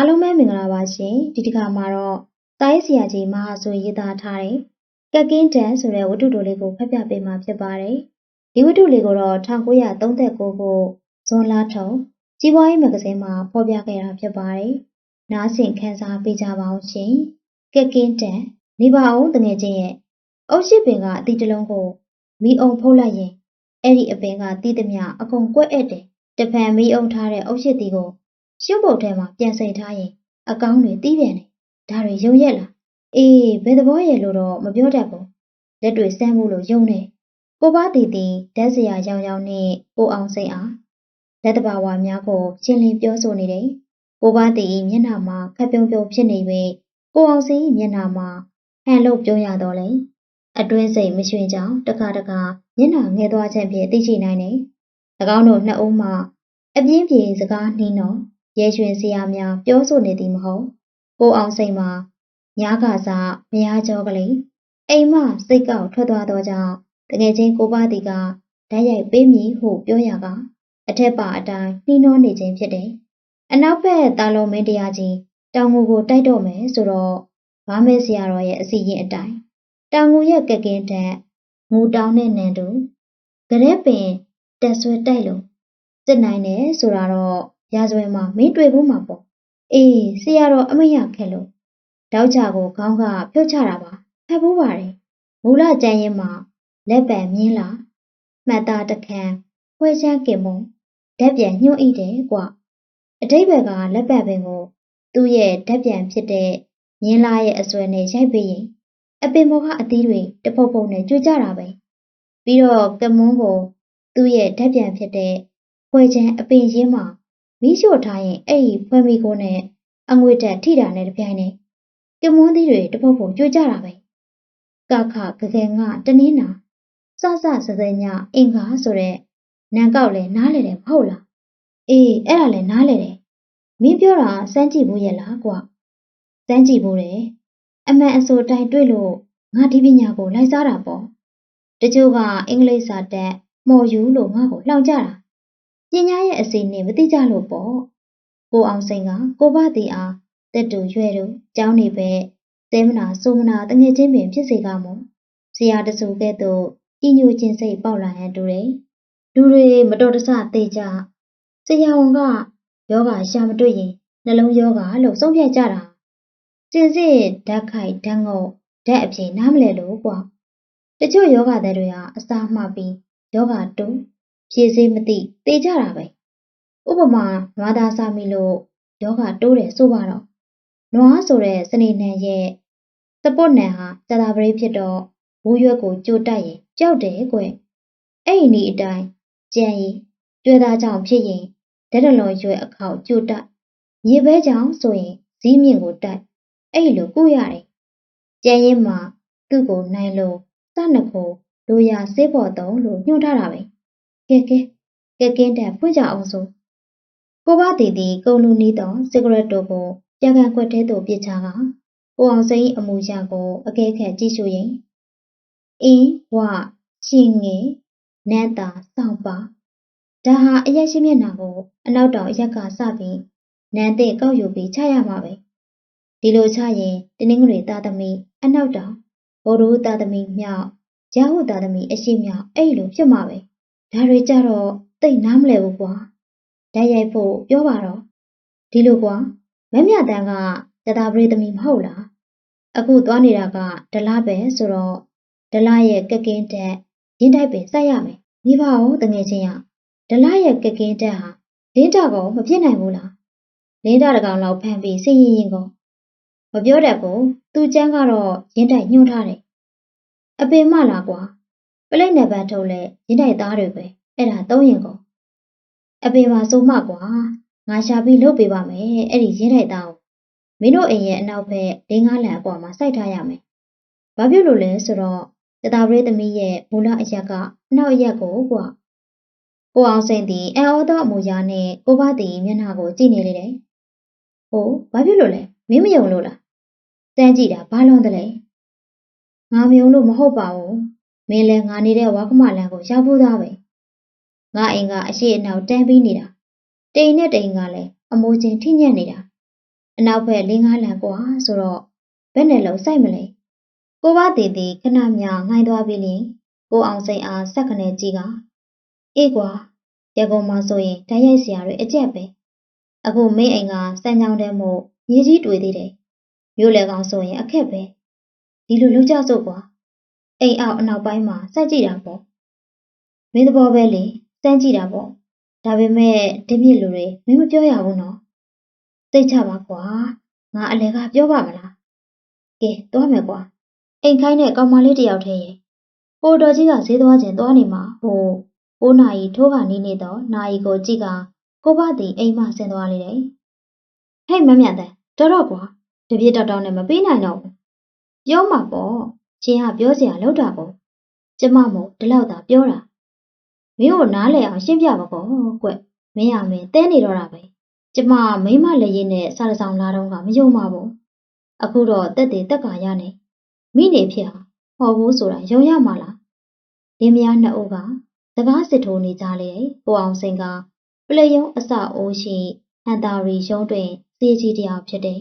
အားလုံးပဲမင်္ဂလာပါရှင်ဒီတစ်ခါမှာတော့တာရေးဆရာကြီးမဟာဆိုရေးသားထားတဲ့ကက်ကင်းတန်ဆိုတဲ့ဝတ္ထုတိုလေးကိုဖတ်ပြပေးမှာဖြစ်ပါတယ်ဒီဝတ္ထုလေးကိုတော့1939ခုဇွန်လထုံကြီးပွားရေးမဂ္ဂဇင်းမှာဖော်ပြခဲ့တာဖြစ်ပါတယ်နားဆင်ခန်းစားပေးကြပါအောင်ရှင်ကက်ကင်းတန်နေပါအောင်တငယ်ချင်းရဲ့အုတ်ရှိပင်ကအတီတလုံးကိုမိအောင်ဖုတ်လိုက်ရင်အဲ့ဒီအပင်ကတီးသမျှအကုန်ကွက်အပ်တယ်တဖန်မိအောင်ထားတဲ့အုတ်ရှိတီကို ရှုပ်ပုတ်ထဲမှာပြန်စိန်ထားရင်အကောင်းတွေတီးပြန်တယ်။ဒါတွေယုံရက်လား။အေးဘယ်သဘောရဲ့လို့တော့မပြောတတ်ဘူး။လက်တွေစမ်းမှုလို့ယုံနေ။ကိုပါတီတီဓာတ်စရာရောင်ရောင်နဲ့ကိုအောင်စိတ်အားလက်တဘာဝများကိုရှင်းလင်းပြောဆိုနေတယ်။ကိုပါတီမျက်နှာမှာခက်ပြုံးပြုံးဖြစ်နေပေကိုအောင်စိတ်မျက်နှာမှာဟန်လို့ပြောရတော့လေ။အတွင်းစိတ်မရွှင်ကြောင်တခါတခါမျက်နှာငဲသွားခြင်းဖြင့်သိချိနိုင်တယ်။၎င်းတို့နှစ်ဦးမှအပြင်းပြေစကားနှီးနော် ရဲရွှင်စရာများပြောဆိုနေသည်မဟုတ်ကိုအောင်စိတ်မှာညားကစားမရကြောကလေးအိမ်မစိတ်ကောက်ထွက်သွားသောကြောင့်တကယ်ချင်းကိုပါတီကဓာတ်ရိုက်ပေးမည်ဟုပြောရကအထက်ပါအတိုင်းနှီးနှောနေခြင်းဖြစ်တယ်အနောက်ဘက်တာလုံးမင်းတရားကြီးတောင်ငူကိုတိုက်တော့မယ်ဆိုတော့ဘာမဲဆရာတော်ရဲ့အစီရင်အတိုင်းတောင်ငူရဲ့ကကင်းတန်ငူတောင်းတဲ့နန်တူကြရက်ပင်တက်ဆွဲတိုက်လို့စစ်နိုင်တယ်ဆိုတာတော့ ရာဇဝင်မှာမင်းတွေ့ဖို့မှာပေါ့အေးဆရာတော်အမရခက်လို့တောက်ချကိုခေါင်းကဖြုတ်ချတာပါဖတ်ဖို့ပါတယ်မူလကျမ်းရင်မှာလက်ပံမြင်းလာမှတ်သားတခန့်ဖွဲချမ်းကင်မုံဓာတ်ပြန်ညှို့ဣတယ်ကွအတိတ်ဘက်ကလက်ပတ်ပင်ကို သူ့ရဲ့ဓာတ်ပြန်ဖြစ်တဲ့မြင်းလာရဲ့အစွဲနဲ့ရိုက်ပေးရင်အပင်ဘောကအသီးတွေတပုတ်ပုတ်နဲ့ကျွကြတာပဲပြီးတော့ကမွန်းကို သူ့ရဲ့ဓာတ်ပြန်ဖြစ်တဲ့ဖွဲချမ်းအပင်ရင်းမှာ မီးရှို့ထားရင်အဲ့ဒီဖွဲမီကိုနဲ့အငွေတက်ထိတာနဲ့တပြိုင်နက်ကမွန်းသီးတွေတပုတ်ပုတ်ကျွကြတာပဲကခကကယ်ငါတနင်းနာစစစစညအင်္ဂါဆိုတဲ့နန်ကောက်လဲနားလေတယ်မဟုတ်လားအေးအဲ့ဒါလဲနားလေတယ်မင်းပြောတာစမ်းကြည့်ဘူးရဲ့လားကွာစမ်းကြည့်ဘူးတယ်အမှန်အဆိုတိုင်းတွေ့လို့ငါဒီပညာကိုလိုက်စားတာပေါ့တချို့ကအင်္ဂလိပ်စာတက်မော်ယူလို့ငါ့ကိုလှောင်ကြတာ ပညာရဲ့အစီနဲ့မသိကြလို့ပေါ့ကိုအောင်စိန်ကကိုဘတီအားတက်တူရွယ်တို့ကျောင်းနေပဲသဲမနာဆိုမနာတငယ်ချင်းပင်ဖြစ်စေကမို့ဆရာတဆူကဲ့သို့ဤညိုခြင်းစိတ်ပေါက်လာရန်တူတယ်လူတွေမတော်တဆသိကြဆရာဝန်ကယောဂရှာမတွေ့ရင်နှလုံးယောဂလို့ဆုံးဖြတ်ကြတာစင်စစ်ဓာတ်ခိုက်ဓာတ်ငုတ်ဓာတ်အပြင်နားမလဲလို့ကွာတချို့ယောဂတဲ့တွေကအစာမှပြီးယောဂတုံး ဖြည့်စည်းမသိတေးကြတာပဲဥပမာနွားသားစားမိလို့ယောဂတိုးတယ်ဆိုပါတော့နွားဆိုတဲ့စနေနံရဲ့စပွတ်နံဟာကြာတာပရိဖြစ်တော့ဘူးရွက်ကိုကြိုတက်ရင်ကြောက်တယ်ကွအဲ့ဒီနီအတိုင်းကြံရီကျွဲသားကြောင့်ဖြစ်ရင်ဓာတ်တလွန်ရွယ်အခေါက်ကြိုတက်ရေဘဲကြောင့်ဆိုရင်ဇီးမြင့်ကိုတိုက်အဲ့လိုကုရတယ်ကြံရင်မှာသူ့ကိုနိုင်လို့စနကိုလိုရာစေးဖို့တုံးလို့ညှို့ထားတာပဲ ကဲကဲကဲကင်းတဲ့ဖွင့်ကြအောင်ဆိုကိုဘတီတီကုံလူနီးသောစီဂရက်တို့ကိုပြန်ကန်ခွက်ထဲသို့ပစ်ချကကိုအောင်စိန်အမူအရာကိုအကဲခတ်ကြည့်ရှုရင်အင်းဝရှင်ငယ်နန်းတာစောင့်ပါဒါဟာအရက်ရှိမျက်နှာကိုအနောက်တောင်အရက်ကစပြီးနန်းတဲ့ကောက်ယူပြီးချရမှာပဲဒီလိုချရင်တင်းင်းငွေသားသမီးအနောက်တောင်ဘော်ဒိုးသားသမီးမြောက်ရဟုသားသမီးအရှိမြောက်အဲ့လိုဖြစ်မှာပဲ ဒါတွေကြတော့တိတ်နားမလဲဘူးကွာဓာတ်ရိုက်ဖို့ပြောပါတော့ဒီလိုကွာမမြတန်းကတတာပရိသမီမဟုတ်လားအခုသွားနေတာကဒလားပဲဆိုတော့ဒလားရဲ့ကကင်းတက်ရင်းတိုက်ပင်စိုက်ရမယ်မိဘအောင်တငယ်ချင်းရဒလားရဲ့ကကင်းတက်ဟာလင်းတာကောမဖြစ်နိုင်ဘူးလားလင်းတာတကောင်လောက်ဖမ်းပြီးစိရင်ရင်ကောမပြောတတ်ဘူးသူကျန်းကတော့ရင်းတိုက်ညှို့ထားတယ်အပင်မလားကွာ ပလိတ်နယ်ပန်းထုတ်လဲရင်းတိုက်သားတွေပဲအဲ့ဒါသုံးရင်ကောအပင်ပါဆိုမှကွာငါရှာပြီးလုပ်ပေးပါမယ်အဲ့ဒီရင်းတိုက်သားကိုမင်းတို့အိမ်ရဲ့အနောက်ဘက်၄၅လံအကွာမှာစိုက်ထားရမယ်ဘာဖြစ်လို့လဲဆိုတော့တတာပရိသမီးရဲ့မူလအရက်ကအနောက်အရက်ကိုကွာကိုအောင်စိန်သည်အံ့ဩသောအမူအရာနဲ့ကိုဘသည်မျက်နှာကိုကြည့်နေလေတယ်ဟိုဘာဖြစ်လို့လဲမင်းမယုံလို့လားစမ်းကြည့်တာဘာလွန်တယ်လဲငါမယုံလို့မဟုတ်ပါဘူး မင်းလည်းငါနေတဲ့ဝါကမလန်ကိုရောက်ဖို့သားပဲငါအိမ်ကအရှိအနောက်တန်းပြီးနေတာတိမ်နဲ့တိမ်ကလည်းအမိုးချင်းထိညက်နေတာအနောက်ဘက်လင်းကားလန်ကွာဆိုတော့ဘယ်နဲ့လုံးစိုက်မလဲကိုဘတည်တည်ခဏမြငိုင်းသွားပြီးလင်ကိုအောင်စိန်အားဆက်ခနဲ့ကြည့်ကအေးကွာရကုန်မှာဆိုရင်ဓာတ်ရိုက်စရာတွေအကျက်ပဲအခုမင်းအိမ်ကစံချောင်းတဲမို့ရေကြီးတွေ့သေးတယ်မြို့လေကောင်ဆိုရင်အခက်ပဲဒီလိုလုပ်ကြစို့ကွာ အိမ်အောက်အနောက်ပိုင်းမှာစိုက်ကြည့်တာပေါ့မင်းသဘောပဲလေစမ်းကြည့်တာပေါ့ဒါပေမဲ့ဒီမြစ်လူတွေမင်းမပြောရဘူးနော်သိချပါကွာငါအလဲကပြောပါမလားကဲသွားမယ်ကွာအိမ်ခိုင်းတဲ့ကောင်မလေးတယောက်တည်းရဲ့ဟိုတော်ကြီးကဈေးသွားခြင်းသွားနေမှာဟိုကိုနာရီထိုးခါနီးနေတော့နာရီကိုကြည့်ကကိုဘသည်အိမ်မဆင်းသွားလေတယ်ဟဲ့မမြတ်တဲ့တော်တော့ကွာတပြည့်တောက်တောက်နဲ့မပေးနိုင်တော့ဘူးပြောမှာပေါ့ ချင်းကပြောစရာလောက်တာပေါ့ကျမမို့ဒီလောက်သာပြောတာမင်းကိုနားလဲအောင်ရှင်းပြပါကောကွမင်းရမင်းတဲနေတော့တာပဲကျမမိမလည်းရင်းနဲ့စားတဆောင်လာတော့ကမယုံပါဘူးအခုတော့တက်တယ်တက်ကာရနေမိနေဖြစ်ဟာဟောဘူးဆိုတာယုံရမှာလားလင်းမယားနှစ်ဦးကစကားစစ်ထိုးနေကြလေကိုအောင်စိန်ကပလေယုံအစအိုးရှိဟန်တာရီရုံးတွင်စီကြီးတယောက်ဖြစ်တယ်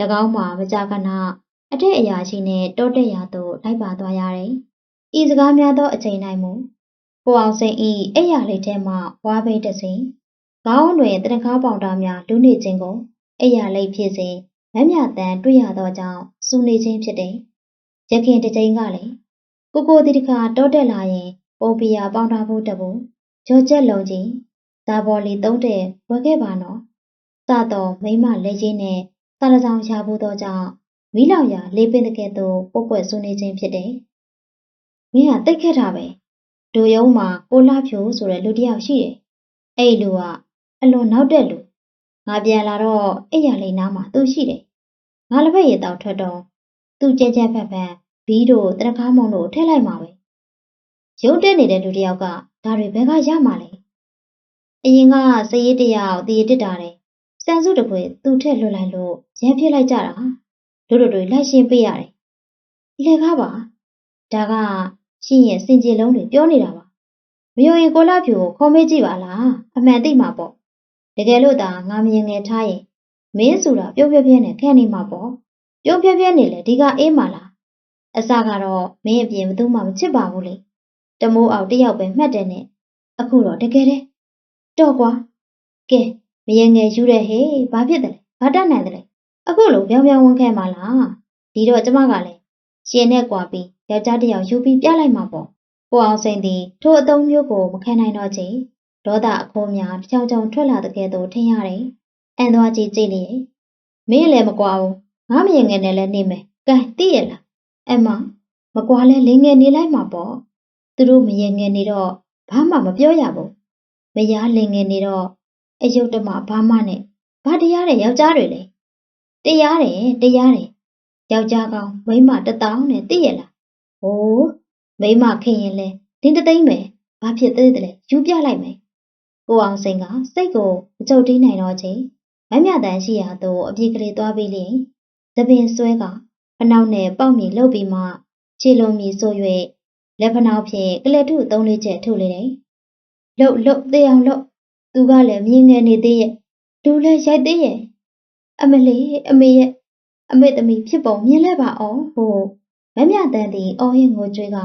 ၎င်းမှာမကြခဏ အထက်အရာရှိနဲ့တောတက်ရာသို့လိုက်ပါသွားရတယ်ဤစကားများသောအချိန်တိုင်းမူကိုအောင်စိန်ဤအိယာလေးထဲမှဝါးပိတ်တစင်ခေါင်းတွင်တနခါပေါင်တာများလူနေခြင်းကိုအိယာလေးဖြစ်စဉ်မမြတန်တွေ့ရသောကြောင့်စူနေခြင်းဖြစ်တယ်။ရခင်တစ်ချိန်ကလည်းကိုကိုဒီတခါတောတက်လာရင်ပုံပီယာပေါင်တာဖို့တပူကြောချက်လုံးကြီးသာဘော်လီသုံးတဲ့ဝက်ခဲ့ပါနော်။စတော့မိမလက်ချင်းနဲ့သာရဆောင်ရှာဖို့သောကြောင့် မိလောက်ရလေးပင်တကယ်သို့ပုတ်ပွက်စူနေခြင်းဖြစ်တယ်။မင်းကတိတ်ခက်တာပဲ။ဒိုယုံမှာကိုလှဖြိုးဆိုတဲ့လူတစ်ယောက်ရှိတယ်။အဲ့လူကအလွန်နောက်တဲ့လူငါပြန်လာတော့အိယာလေးနားမှာသူရှိတယ်။ငါလည်းပဲရေတောက်ထွက်တော့သူကြဲကြဲဖက်ဖက်ဘီးတို့တရကားမုံတို့ထည့်လိုက်မှာပဲ။ရုံးတက်နေတဲ့လူတစ်ယောက်ကဒါတွေဘယ်ကရမှာလဲ။အရင်ကစရေးတယောက်တည်တစ်တာတယ်။စံစုတပွေသူ့ထက်လွတ်လိုက်လို့ရမ်းပြစ်လိုက်ကြတာ။ တို့တို့တွေလိုက်ရှင်းပေးရတယ်။လေကားပါ။ဒါကရှင်းရဲ့စင်ကြယ်လုံးတွေပြောနေတာပါ။မယုံရင်ကိုလာဖြူကိုခေါ်မေးကြည့်ပါလား။အမှန်သိမှာပေါ့။တကယ်လို့သာငါမြင်ငယ်ထားရင်မင်းဆိုတာပြုံးပြပြနဲ့ခံနေမှာပေါ့။ပြုံးပြပြနေလေဒီကအေးမှာလား။အစကတော့မင်းအပြင်ဘယ်သူမှမချစ်ပါဘူးလေ။တမိုးအောင်တယောက်ပဲမှတ်တယ်နဲ့အခုတော့တကယ်တည်းတော့ကွာ။ကဲမယငယ်ယူတဲ့ဟေးဘာဖြစ်တယ်လဲ။ဘာတတ်နိုင်တယ်လဲ။ အခုလိုပြောင်ပြောင်ဝင်ခဲ့မှာလား။ဒီတော့ကျမကလည်းရှင်နဲ့ကွာပြီးယောက်ျားတစ်ယောက်ယူပြီးပြလိုက်မှာပေါ့။ကိုအောင်စိန်သည်ထိုအသုံးမျိုးကိုမခံနိုင်တော့ချေဒေါသအခိုးများတစ်ချောင်းချောင်းထွက်လာတဲ့ကဲ့သို့ထင်ရတယ်။အန်သွားကြည့်ကြည့်လေ။မင်းလည်းမကွာဘူး။ငါမရင်ငယ်နဲ့လည်းနေမယ်။ကဲသိရလား။အမမကွာလဲလင်းငယ်နေလိုက်မှာပေါ့။သူတို့မရင်ငယ်နေတော့ဘာမှမပြောရဘူး။မရလင်ငယ်နေတော့အယုတ်တမဘာမှနဲ့ဘာတရားတဲ့ယောက်ျားတွေလဲ။ တရားတယ်တရားတယ်။ယောက်ျားကောင်မိန်းမတတောင်းနဲ့သိရလား။ဟိုးမိန်းမခင်ရင်လဲဒင်းတသိမ့်မယ်။ဘာဖြစ်သေးတယ်လဲယူပြလိုက်မယ်။ကိုအောင်စိန်ကစိတ်ကိုအကျုပ်တီးနိုင်တော့ချိန်မမြတန်ရှိရာသို့အပြေကလေးသွားပြီးလျင်သပင်ဆွဲကဖနှောက်နဲ့ပေါက်မီလှုပ်ပြီးမှခြေလုံးမီဆို၍လက်ဖနှောက်ဖြင့်ကလက်ထုသုံးလေးချက်ထုတ်လေတယ်။လှုပ်လှုပ်သေးအောင်လှုပ်သူကလည်းမြင်ငယ်နေသေးရဲ့လူလည်းရိုက်သေးရဲ့ အမလေးအမေရဲ့အမေသမီးဖြစ်ပုံမြင်လဲပါအောင်ဟိုမမြတန်သည်အော်ရင်ကိုကြွေးက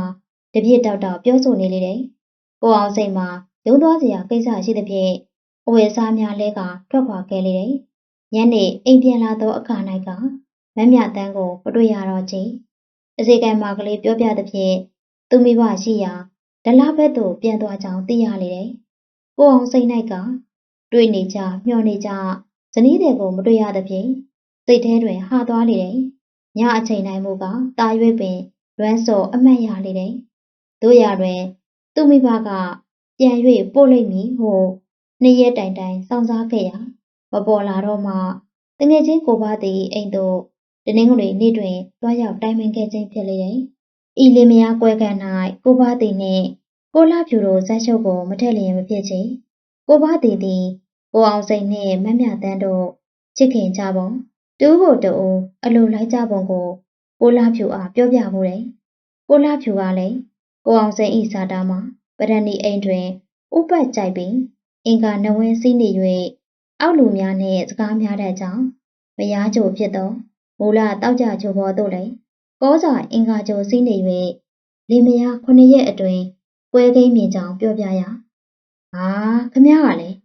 တပြည့်တောက်တောက်ပြောဆိုနေလေတယ်။ကိုအောင်စိတ်မှာရုံးသွားစရာကိစ္စရှိသဖြင့်အဝယ်စားများလဲကထွက်ခွာခဲ့လေတယ်။ညနေအိမ်ပြန်လာသောအခါ၌ကမမြတန်းကိုမတွေ့ရတော့ချေအစီကံမာကလေးပြောပြသဖြင့်သူမိဘရှိရာဒလဘက်သို့ပြန်သွားကြောင်းသိရလေတယ်။ကိုအောင်စိတ်၌ကတွေ့နေကြမျှော်နေကြ ဇနီးတွေကိုမတွေ့ရသဖြင့်စိတ်ထဲတွင်ဟာသွားလေတယ်။ညအချိန်တိုင်းမူကတာရွေးပင်လွမ်းစော်အမှတ်ရလေတယ်။တို့ရတွင် သူမိဘကပြန်၍ပို့လိုက်မည်ဟုနေ့ရက်တိုင်တိုင်စောင့်စားခဲ့ရာမပေါ်လာတော့မှတငယ်ချင်းကိုပါသည်အိမ်သို့တနင်္ဂနွေနေ့တွင်တွားရောက်တိုင်ပင်ခဲ့ခြင်းဖြစ်လေတယ်။ဤလင်မယားကွဲကန်၌ကိုပါသည်နှင့်ကိုလာဖြူတို့ဇက်ရှုပ်ကိုမထက်လျင်မဖြစ်ချေ။ကိုပါသည်သည် ကိုအောင်စိန်နှင့်မမြတန်းတို့ချစ်ခင်ကြပုံတူးကိုတူအလိုလိုက်ကြပုံကိုကိုလာဖြူအားပြောပြမှုတယ်။ကိုလာဖြူကလည်းကိုအောင်စိန်ဤစာတာမှာပရဏီအိမ်တွင်ဥပတ်ကြိုက်ပြီးအင်္ဂါနဝင်းစီးနေ၍အောက်လူများနှင့်စကားများတဲ့ကြောင့်မယားကြိုဖြစ်သောမူလတောက်ကြချိုဘောတို့လည်းကောစာအင်္ဂါကြိုစီးနေ၍လင်မယားခုနှစ်ရက်အတွင်းပွဲကိန်းမြင်ကြောင်ပြောပြရ။ဟာခမရကလည်း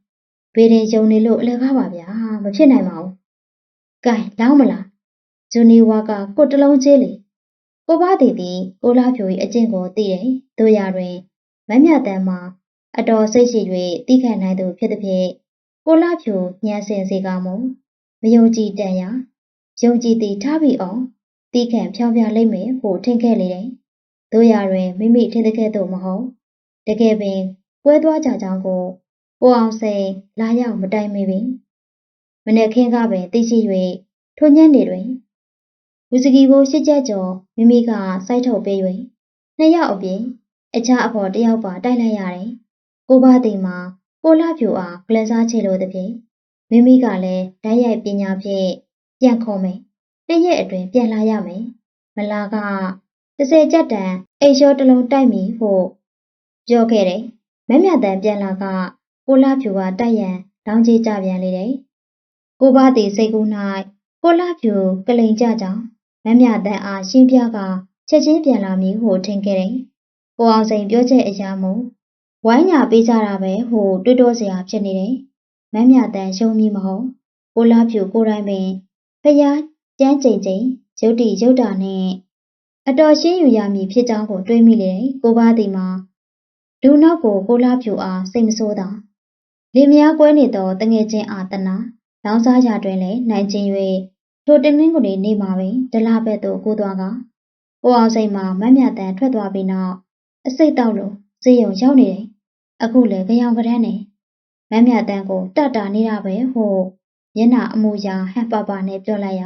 ဘေးရင်ယုံနေလို့အလကားပါဗျာမဖြစ်နိုင်ပါဘူး။ကဲလောင်းမလားဂျူနီဝါကကိုတလုံးချင်းလေကိုပါတီတီကိုလာဖြူ၏အကျင့်ကိုသိတယ်တို့ရတွင်မမြတ်တမ်းမှာအတော်စိတ်ရှိ၍တိခံနိုင်သူဖြစ်သည်ဖြင့်ကိုလာဖြူညံစင်စေကမူမယုံကြည်တန်ရာယုံကြည်သည်ထားပြီးအောင်တိခံဖြောင်းပြလိမ့်မယ်ဟုထင်ခဲ့လေတယ်တို့ရတွင်မိမိထင်တဲ့ကဲ့သို့မဟုတ်တကယ်ပင်ပွဲသွားကြကြောင်းကို ကိုအောင်စိန်လာရောက်မတိုင်မီပင်မနေ့ခင်းကပင်သိရှိ၍ထိုညနေတွင်ဝီစကီကိုရှစ်ချက်ကျော်မိမိကစိုက်ထုတ်ပေး၍နှစ်ယောက်အပြင်အခြားအဖော်တစ်ယောက်ပါတိုက်လိုက်ရတယ်။ကိုပါတီမှာကိုလာဖြူအားကလန်စားချေလို့တဖြင့်မိမိကလည်းဓာတ်ရိုက်ပညာဖြင့်ပြန်ခေါ်မယ်။တစ်ရက်အတွင်းပြန်လာရမယ်။မလာက30ကြက်တန်အိတ်လျှောတစ်လုံးတိုက်မိဟုပြောခဲ့တယ်။မက်မြတ်တန်ပြန်လာက ကိုလာဖြူကတိုက်ရန်လောင်းကြီးကြပြန်လေတယ်။ကိုပါတီစိတ်ကူး၌ကိုလာဖြူကလိန်ကြကြောင်းမမြတန်အားရှင်းပြကချက်ချင်းပြန်လာမည်ဟုထင်ခဲ့တယ်။ကိုအောင်စိန်ပြောချက်အရာမို့ဝိုင်းညာပေးကြတာပဲဟုတွေးတောစရာဖြစ်နေတယ်။မမြတန်ရှုံးမည်မဟုတ်။ကိုလာဖြူကိုယ်တိုင်ပင်ဖျားကြမ်းကြိမ်ကြိမ်ရုတ်တိရုတ်တာနဲ့အတော်ရှင်းယူရမည်ဖြစ်ကြောင်းကိုတွေးမိလေတယ်။ကိုပါသည်မှာဒူနောက်ကိုကိုလာဖြူအားစိတ်မဆိုးတာ။ လင်မယားကွဲနေသောတငယ်ချင်းအာတနာလောင်းစားရတွင်လည်းနိုင်ကျင်၍ထိုတင်းနှင်းကိုနေမှာပင်ဒလဘက်သို့ကိုသွားကကိုအောင်စိန်မှာမတ်မြတန်ထွက်သွားပြီးနောက်အစိတ်တောက်လို့ဈေးရုံရောက်နေတယ်။အခုလည်းကြောင်ကရမ်းနေမတ်မြတန်ကိုတတာနေတာပဲဟုမျက်နှာအမူအရာဟန်ပါပါနဲ့ပြောလိုက်ရ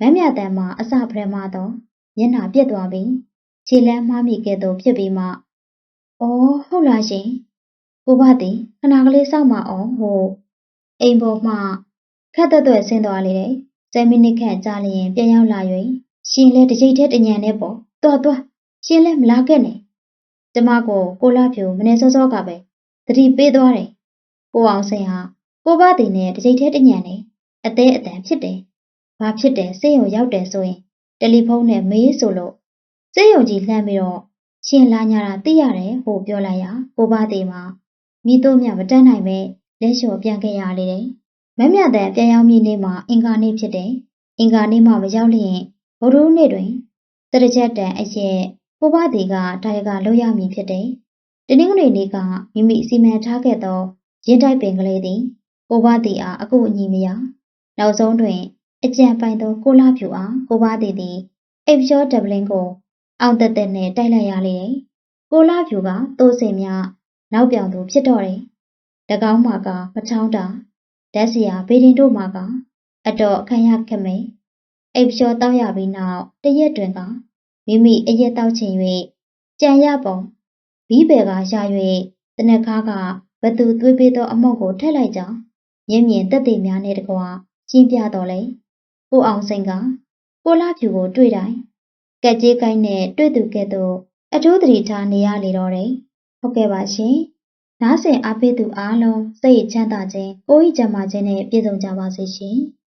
မတ်မြတန်မှာအစပရမတော့မျက်နှာပြက်သွားပြီးခြေလမ်းမှားမိခဲ့သို့ဖြစ်ပြီးမှအော်ဟုတ်လားရှင် ကိုဘသည်ခဏကလေးစောင့်မအောင်ဟုအိမ်ပေါ်မှခက်သွက်သွက်ဆင်းသွားလေတယ်10မိနစ်ခန့်ကြာလျင်ပြန်ရောက်လာ၍ရှင်လဲတစ်ချိန်တည်းတညံနဲ့ပေါ့တော်တော်ရှင်လဲမလာခဲ့နဲ့ကျမကိုကိုလာဖြူမနေစောစောကပဲတတိပေးသွားတယ်ကိုအောင်စိန်ဟာကိုဘတင်နဲ့တစ်ချိန်တည်းတညံနဲ့အသေးအတန်ဖြစ်တယ်ဘာဖြစ်တယ်စိတ်ုံရောက်တယ်ဆိုရင်တယ်လီဖုန်းနဲ့မေးဆိုလို့စိတ်ုံကြီးလှမ်းပြီးတော့ရှင်လာညာတာသိရတယ်ဟိုပြောလိုက်ရကိုဘတင်မှာ မိတို့မြမတန်းနိုင်ပဲလက်လျှော်ပြန်ခဲ့ရလေတယ်မက်မြတ်တဲ့ပြန်ရောက်မိနေ့မှာအင်္ဂါနေ့ဖြစ်တယ်။အင်္ဂါနေ့မှမရောက်လျင်ဗုဒ္ဓနေ့တွင်တရချက်တန်အရဲ့ကိုဘတီကဒါရကလောက်ရမည်ဖြစ်တယ်။တနင်္ဂနွေနေ့ကမိမိစီမံထားခဲ့သောရင်းတိုက်ပင်ကလေးသည်ကိုဘတီအားအကုအညီမရ။နောက်ဆုံးတွင်အကြံပိုင်သောကိုလာဖြူအားကိုဘတီသည်အိပ်ကျော်ဒဗလင်းကိုအောင်တက်တက်နဲ့တိုက်လိုက်ရလေတယ်။ကိုလာဖြူကတိုးစင်များ နောက်ပြောင်သူဖြစ်တော့တယ်။၎င်းမှာကမချောင်းတာဓာတ်စီယာဘေဒင်တို့မှာကအတော်အခမ်းရခမဲအိပ်လျှောတောက်ရပြီးနောက်တရက်တွင်ကမိမိအရက်တောက်ချင်၍ကြံရပုံဘီးပယ်ကရ၍တနခါကဘသူသွေးပေးသောအမောက်ကိုထည့်လိုက်ကြောင်းရင်းမြင်တက်သေးများနဲ့တကွာရှင်းပြတော်လေကိုအောင်စိန်ကကိုလာဖြူကိုတွေ့တိုင်းကက်ကြီးကိုင်းနဲ့တွေ့သူကဲ့သို့အထူးသတိထားနေရလေတော့တယ် ဟုတ်ကဲ့ပါရှင်နားဆင်အားပေးသူအားလုံးစိတ်ချမ်းသာခြင်းကိုယ်ဤကျန်းမာခြင်းနဲ့ပြည့်စုံကြပါစေရှင်။